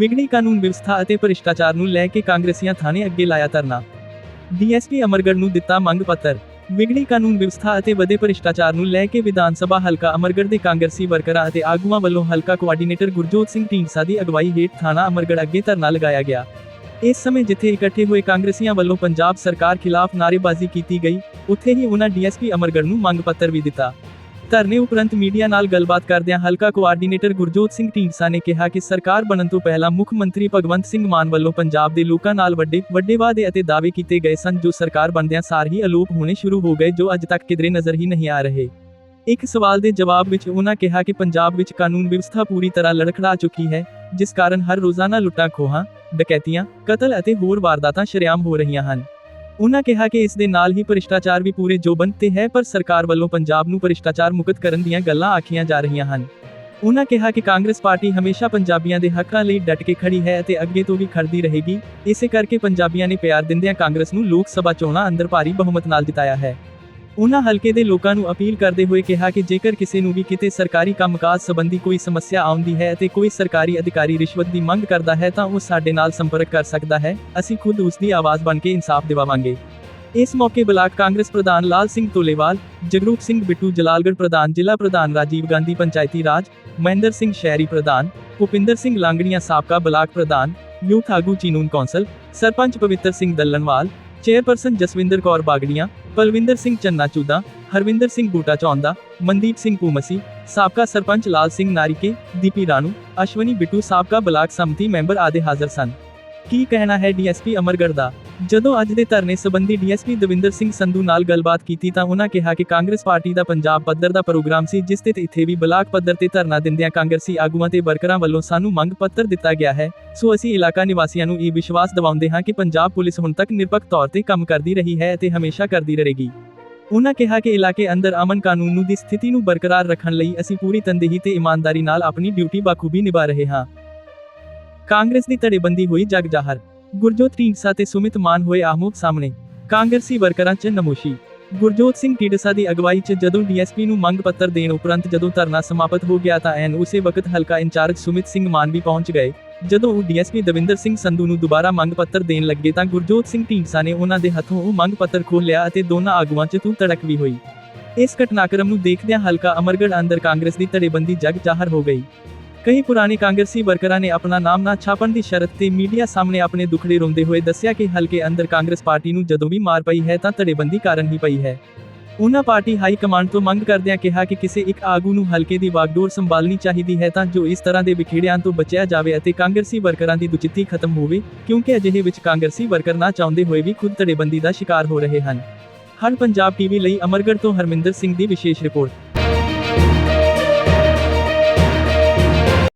ਵਿਗਣੀ ਕਾਨੂੰਨ ਵਿਵਸਥਾ ਅਤੇ ਭ੍ਰਿਸ਼ਟਾਚਾਰ ਨੂੰ ਲੈ ਕੇ ਕਾਂਗਰਸੀਆਂ ਥਾਣੇ ਅੱਗੇ ਲਾਇਆ ਧਰਨਾ। ਡੀਐਸਪੀ ਅਮਰਗੜ੍ਹ ਨੂੰ ਦਿੱਤਾ ਮੰਗ ਪੱਤਰ। ਵਿਗੜੀ ਕਾਨੂੰਨ ਵਿਵਸਥਾ ਅਤੇ ਵਧੇ ਭ੍ਰਿਸ਼ਟਾਚਾਰ ਨੂੰ ਲੈ ਕੇ ਵਿਧਾਨ ਸਭਾ ਹਲਕਾ ਅਮਰਗੜ੍ਹ ਦੇ ਕਾਂਗਰਸੀ ਵਰਕਰਾਂ ਅਤੇ ਆਗੂਆਂ ਵੱਲੋਂ ਹਲਕਾ ਕੋਆਰਡੀਨੇਟਰ ਗੁਰਜੋਤ ਸਿੰਘ ਢੀਂਡਸਾ ਦੀ ਅਗਵਾਈ ਹੇਠ ਥਾਣਾ ਅਮਰਗੜ੍ਹ ਅੱਗੇ ਧਰਨਾ ਲਗਾਇਆ ਗਿਆ। ਇਸ ਸਮੇਂ ਜਿੱਥੇ ਇਕੱਠੇ ਹੋਏ ਕਾਂਗਰਸੀਆਂ ਵੱਲੋਂ ਪੰਜਾਬ ਸਰਕਾਰ ਖਿਲਾਫ ਨਾਅਰੇਬਾਜ਼ੀ ਕੀਤੀ ਗਈ, ਉੱਥੇ ਹੀ ਉਹਨਾਂ ਡੀਐਸਪੀ ਅਮਰਗੜ੍ਹ ਨੂੰ ਮੰਗ ਪੱਤਰ ਵੀ ਦਿੱਤਾ। ਧਰਨੇ ਉਪਰੰਤ ਮੀਡੀਆ ਨਾਲ ਗੱਲਬਾਤ ਕਰਦਿਆਂ ਹਲਕਾ ਕੋਆਰਡੀਨੇਟਰ ਗੁਰਜੋਤ ਸਿੰਘ ਢੀਂਡਸਾ ਨੇ ਕਿਹਾ ਕਿ ਸਰਕਾਰ ਬਣਨ ਤੋਂ ਪਹਿਲਾਂ ਮੁੱਖ ਮੰਤਰੀ ਭਗਵੰਤ ਸਿੰਘ ਮਾਨ ਵੱਲੋਂ ਪੰਜਾਬ ਦੇ ਲੋਕਾਂ ਨਾਲ ਵੱਡੇ ਵੱਡੇ ਵਾਅਦੇ ਅਤੇ ਦਾਅਵੇ ਕੀਤੇ ਗਏ ਸਨ, ਜੋ ਸਰਕਾਰ ਬਣਦਿਆਂ ਸਾਰ ਹੀ ਅਲੋਪ ਹੋਣੇ ਸ਼ੁਰੂ ਹੋ ਗਏ, ਜੋ ਅੱਜ ਤੱਕ ਕਿਧਰੇ ਨਜ਼ਰ ਹੀ ਨਹੀਂ ਆ ਰਹੇ। ਇੱਕ ਸਵਾਲ ਦੇ ਜਵਾਬ ਵਿੱਚ ਉਹਨਾਂ ਕਿਹਾ ਕਿ ਪੰਜਾਬ ਵਿੱਚ ਕਾਨੂੰਨ ਵਿਵਸਥਾ ਪੂਰੀ ਤਰ੍ਹਾਂ ਲੜਖੜਾ ਚੁੱਕੀ ਹੈ, ਜਿਸ ਕਾਰਨ ਹਰ ਰੋਜ਼ਾਨਾ ਲੁੱਟਾਂ ਖੋਹਾਂ, ਡਕੈਤੀਆਂ, ਕਤਲ ਅਤੇ ਹੋਰ ਵਾਰਦਾਤਾਂ ਸ਼ਰੇਆਮ ਹੋ ਰਹੀਆਂ ਹਨ। ਉਹਨਾਂ ਕਿਹਾ ਕਿ ਇਸ ਦੇ ਨਾਲ ਹੀ ਭ੍ਰਿਸ਼ਟਾਚਾਰ ਵੀ ਪੂਰੇ ਜੋਬਨ ਤੇ ਹੈ, ਪਰ ਸਰਕਾਰ ਵੱਲੋਂ ਪੰਜਾਬ ਨੂੰ ਭ੍ਰਿਸ਼ਟਾਚਾਰ ਮੁਕਤ ਕਰਨ ਦੀਆਂ ਗੱਲਾਂ ਆਖੀਆਂ ਜਾ ਰਹੀਆਂ ਹਨ। ਉਹਨਾਂ ਕਿਹਾ ਕਿ ਕਾਂਗਰਸ ਪਾਰਟੀ ਹਮੇਸ਼ਾ ਪੰਜਾਬੀਆਂ ਦੇ ਹੱਕਾਂ ਲਈ ਡਟ ਕੇ ਖੜੀ ਹੈ ਅਤੇ ਅੱਗੇ ਤੋਂ ਵੀ ਖੜਦੀ ਰਹੇਗੀ, ਇਸੇ ਕਰਕੇ ਪੰਜਾਬੀਆਂ ਨੇ ਪਿਆਰ ਦਿੰਦਿਆਂ ਕਾਂਗਰਸ ਨੂੰ ਲੋਕ ਸਭਾ ਚੋਣਾਂ ਅੰਦਰ ਭਾਰੀ ਬਹੁਮਤ ਨਾਲ ਜਿਤਾਇਆ ਹੈ। ਉਹਨਾਂ ਹਲਕੇ ਦੇ ਲੋਕਾਂ ਨੂੰ ਅਪੀਲ ਕਰਦੇ ਹੋਏ ਕਿਹਾ ਕਿ ਜੇਕਰ ਕਿਸੇ ਨੂੰ ਵੀ ਕਿਤੇ ਸਰਕਾਰੀ ਕੰਮਕਾਜ ਸੰਬੰਧੀ ਕੋਈ ਸਮੱਸਿਆ ਆਉਂਦੀ ਹੈ ਅਤੇ ਕੋਈ ਸਰਕਾਰੀ ਅਧਿਕਾਰੀ ਰਿਸ਼ਵਤ ਦੀ ਮੰਗ ਕਰਦਾ ਹੈ ਤਾਂ ਉਹ ਸਾਡੇ ਨਾਲ ਸੰਪਰਕ ਕਰ ਸਕਦਾ ਹੈ। ਅਸੀਂ ਖੁਦ ਉਸ ਦੀ ਆਵਾਜ਼ ਬਣ ਕੇ ਇਨਸਾਫ ਦਿਵਾਵਾਂਗੇ। ਇਸ ਮੌਕੇ ਬਲਾਕ ਕਾਂਗਰਸ ਪ੍ਰਧਾਨ ਲਾਲ ਸਿੰਘ ਤੋਲੇਵਾਲ ਜਗਰੂਪ ਸਿੰਘ ਬਿੱਟੂ ਜਲਾਲਗੜ੍ਹ ਪ੍ਰਧਾਨ, ਜ਼ਿਲ੍ਹਾ ਪ੍ਰਧਾਨ ਰਾਜੀਵ ਗਾਂਧੀ, ਪੰਚਾਇਤੀ ਰਾਜ ਮਹਿੰਦਰ ਸਿੰਘ ਸ਼ਹਿਰੀ ਪ੍ਰਧਾਨ, ਭੁਪਿੰਦਰ ਸਿੰਘ ਲਾਂਗੜੀਆਂ ਸਾਬਕਾ ਬਲਾਕ ਪ੍ਰਧਾਨ ਯੂਥ ਆਗੂ ਚੀਨੂਨ ਕੌਂਸਲ, ਸਰਪੰਚ ਪਵਿੱਤਰ ਸਿੰਘ ਦੱਲਣਵਾਲ ਚੇਅਰਪਰਸਨ ਜਸਵਿੰਦਰ ਕੌਰ ਬਾਗੜੀਆਂ, ਬਲਵਿੰਦਰ ਸਿੰਘ ਚੰਨਾ ਚੂਦਾ ਹਰਵਿੰਦਰ ਸਿੰਘ ਬੂਟਾ ਚੌਂਦਾ, ਮਨਦੀਪ ਸਿੰਘ ਪੂਮਸੀ ਸਾਬਕਾ ਸਰਪੰਚ ਲਾਲ ਸਿੰਘ ਨਾਰੀਕੇ ਦੀਪੀ ਰਾਣੂ, ਅਸ਼ਵਨੀ ਬਿੱਟੂ, ਸਾਬਕਾ ਬਲਾਕ ਸੰਮਤੀ ਮੈਂਬਰ ਆਦਿ ਹਾਜ਼ਰ ਸਨ। ਕੀ ਕਹਿਣਾ ਹੈ ਡੀਐਸਪੀ ਅਮਰਗੜ੍ਹ ਦਾ? ਜਦੋਂ ਅੱਜ ਦੇ ਧਰਨੇ ਸੰਬੰਧੀ ਡੀਐਸਪੀ ਦਵਿੰਦਰ ਸਿੰਘ ਸੰਧੂ ਨਾਲ ਗੱਲਬਾਤ ਕੀਤੀ ਤਾਂ ਉਹਨਾਂ ਕਿਹਾ ਕਿ ਕਾਂਗਰਸ ਪਾਰਟੀ ਦਾ ਪੰਜਾਬ ਪੱਧਰ ਦਾ ਪ੍ਰੋਗਰਾਮ ਸੀ, ਜਿਸ ਤੇ ਇੱਥੇ ਵੀ ਬਲਾਕ ਪੱਧਰ ਤੇ ਧਰਨਾ ਦਿੰਦਿਆਂ ਕਾਂਗਰਸੀ ਆਗੂਆਂ ਤੇ ਵਰਕਰਾਂ ਵੱਲੋਂ ਸਾਨੂੰ ਮੰਗ ਪੱਤਰ ਦਿੱਤਾ ਗਿਆ ਹੈ। ਸੋ ਅਸੀਂ ਇਲਾਕਾ ਨਿਵਾਸੀਆਂ ਨੂੰ ਇਹ ਵਿਸ਼ਵਾਸ ਦਿਵਾਉਂਦੇ ਹਾਂ ਕਿ ਪੰਜਾਬ ਪੁਲਿਸ ਹੁਣ ਤੱਕ ਨਿਰਪੱਖ ਤੌਰ ਤੇ ਕੰਮ ਕਰਦੀ ਰਹੀ ਹੈ ਅਤੇ ਹਮੇਸ਼ਾ ਕਰਦੀ ਰਹੇਗੀ। ਉਹਨਾਂ ਕਿਹਾ ਕਿ ਇਲਾਕੇ ਅੰਦਰ ਅਮਨ ਕਾਨੂੰਨ ਦੀ ਸਥਿਤੀ ਨੂੰ ਬਰਕਰਾਰ ਰੱਖਣ ਲਈ ਅਸੀਂ ਪੂਰੀ ਤਨਦੇਹੀ ਤੇ ਇਮਾਨਦਾਰੀ ਨਾਲ ਆਪਣੀ ਡਿਊਟੀ ਬਾਖੂਬੀ ਨਿਭਾ ਰਹੇ ਹਾਂ। ਕਾਂਗਰਸ ਦੀ ਧੜੇਬੰਦੀ ਹੋਈ ਜਗ ਜਾਹਰ ਗੁਰਜੋਤ ਢੀਂਡਸਾ ਤੇ ਸੁਮਿਤ ਮਾਨ ਹੋਏ ਆਹਮੋ ਸਾਹਮਣੇ। ਕਾਂਗਰਸੀ ਵਰਕਰਾਂ 'ਚ ਨਮੋਸ਼ੀ। ਗੁਰਜੋਤ ਸਿੰਘ ਢੀਂਡਸਾ ਦੀ ਅਗਵਾਈ 'ਚ ਜਦੋਂ ਡੀਐਸਪੀ ਨੂੰ ਮੰਗ ਪੱਤਰ ਦੇਣ ਉਪਰੰਤ ਜਦੋਂ ਧਰਨਾ ਸਮਾਪਤ ਹੋ ਗਿਆ ਤਾਂ ਐਨ ਉਸੇ ਵਕਤ ਹਲਕਾ ਇੰਚਾਰਜ ਸੁਮਿਤ ਸਿੰਘ ਮਾਨ ਵੀ ਪਹੁੰਚ ਗਏ। ਜਦੋਂ ਉਹ ਡੀਐਸਪੀ ਦਵਿੰਦਰ ਸਿੰਘ ਸੰਧੂ ਨੂੰ ਦੁਬਾਰਾ ਮੰਗ ਪੱਤਰ ਦੇਣ ਲੱਗੇ ਤਾਂ ਗੁਰਜੋਤ ਸਿੰਘ ਢੀਂਡਸਾ ਨੇ ਉਹਨਾਂ ਦੇ ਹੱਥੋਂ ਉਹ ਮੰਗ ਪੱਤਰ ਖੋਹ ਲਿਆ ਅਤੇ ਦੋਨਾਂ ਆਗੂਆਂ 'ਚ ਤੂੰ ਤੜਕ ਵੀ ਹੋਈ। ਇਸ ਘਟਨਾਕ੍ਰਮ ਨੂੰ ਦੇਖਦਿਆਂ ਹਲਕਾ ਅਮਰਗੜ੍ਹ ਅੰਦਰ ਕਾਂਗਰਸ ਦੀ ਧੜੇਬੰਦੀ ਜਗ ਜ਼ਾਹਰ ਹੋ ਗਈ। ਕਈ ਪੁਰਾਣੇ ਕਾਂਗਰਸੀ ਵਰਕਰਾਂ ਨੇ ਆਪਣਾ ਨਾਮ ਨਾ ਛਾਪਣ ਦੀ ਸ਼ਰਤ ਤੇ ਮੀਡੀਆ ਸਾਹਮਣੇ ਆਪਣੇ ਦੁਖੜੇ ਰੋਂਦੇ ਹੋਏ ਦੱਸਿਆ ਕਿ ਹਲਕੇ ਅੰਦਰ ਕਾਂਗਰਸ ਪਾਰਟੀ ਨੂੰ ਜਦੋਂ ਵੀ ਮਾਰ ਪਈ ਹੈ ਤਾਂ ਧੜੇਬੰਦੀ ਕਾਰਨ ਹੀ ਪਈ ਹੈ। ਉਹਨਾਂ ਪਾਰਟੀ ਹਾਈ ਕਮਾਂਡ ਤੋਂ ਮੰਗ ਕਰਦਿਆਂ ਕਿਹਾ ਕਿ ਕਿਸੇ ਇੱਕ ਆਗੂ ਨੂੰ ਹਲਕੇ ਦੀ ਵਾਗਡੋਰ ਸੰਭਾਲਣੀ ਚਾਹੀਦੀ ਹੈ ਤਾਂ ਜੋ ਇਸ ਤਰ੍ਹਾਂ ਦੇ ਵਿਖੇੜਿਆਂ ਤੋਂ ਬਚਿਆ ਜਾਵੇ ਅਤੇ ਕਾਂਗਰਸੀ ਵਰਕਰਾਂ ਦੀ ਦੁਚਿੱਤੀ ਖਤਮ ਹੋਵੇ, ਕਿਉਂਕਿ ਅਜਿਹੇ ਵਿੱਚ ਕਾਂਗਰਸੀ ਵਰਕਰ ਨਾ ਚਾਹੁੰਦੇ ਹੋਏ ਵੀ ਖੁਦ ਧੜੇਬੰਦੀ ਦਾ ਸ਼ਿਕਾਰ ਹੋ ਰਹੇ ਹਨ। ਹਰ ਪੰਜਾਬ ਟੀਵੀ ਲਈ ਅਮਰਗੜ੍ਹ ਤੋਂ ਹਰਮਿੰਦਰ ਸਿੰਘ ਦੀ ਵਿਸ਼ੇਸ਼ ਰਿਪੋਰਟ।